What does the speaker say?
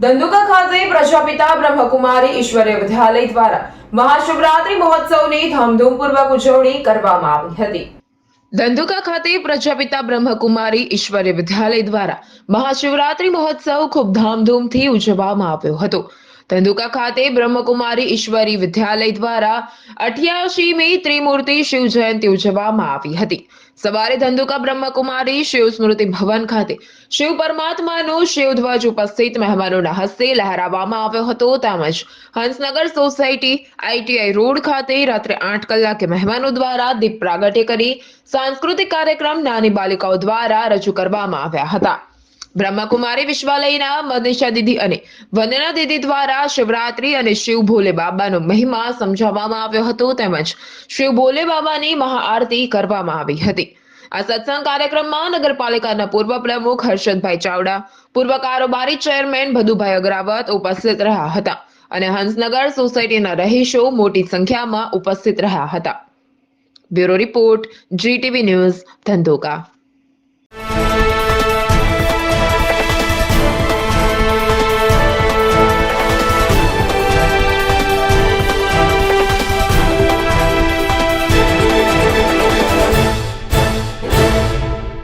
ધંધુકા ખાતે પ્રજાપિતા બ્રહ્મકુમારી ઈશ્વરીય વિદ્યાલય દ્વારા મહાશિવરાત્રી મહોત્સવની ધામધૂમપૂર્વક ઉજવણી કરવામાં આવી હતી. ધંધુકા ખાતે પ્રજાપિતા બ્રહ્મકુમારી ઈશ્વરીય વિદ્યાલય દ્વારા મહાશિવરાત્રી મહોત્સવ ખૂબ ધામધૂમથી ઉજવવામાં આવ્યો હતો. ધંધુકા ખાતે બ્રહ્મકુમારી ઈશ્વરી વિદ્યાલય દ્વારા અઠ્યાસીમી ત્રિમૂર્તિ શિવ જયંતિ ઉજવવામાં આવી હતી. સવારે ધંધુકા બ્રહ્મકુમારી શિવ સ્મૃતિ ભવન ખાતે શિવ પરમાત્માનો શિવધ્વજ ઉપસ્થિત મહેમાનોના હસ્તે લહેરાવવામાં આવ્યો હતો. તેમજ હંસનગર સોસાયટી આઈટીઆઈ રોડ ખાતે રાત્રે આઠ કલાકે મહેમાનો દ્વારા દીપ પ્રાગટ્ય કરી સાંસ્કૃતિક કાર્યક્રમ નાની બાલિકાઓ દ્વારા રજૂ કરવામાં આવ્યા હતા. બ્રહ્મકુમારી વિશ્વાલયના મનીષા દીદી અને વંદના દીદી દ્વારા શિવરાત્રી અને શિવ ભોલે બાબાનો મહિમા સમજાવવામાં આવ્યો હતો. તેમજ શિવ ભોલે બાબાની મહાઆરતી કરવામાં આવી હતી. આ સત્સંગ કાર્યક્રમમાં નગરપાલિકાના પૂર્વ પ્રમુખ હર્ષદભાઈ ચાવડા, પૂર્વ કારોબારી ચેરમેન ભદુભાઈ અગ્રાવત ઉપસ્થિત રહ્યા હતા અને હંસનગર સોસાયટીના રહીશો મોટી સંખ્યામાં ઉપસ્થિત રહ્યા હતા. Bureau report, GTV news, Dhandhuka.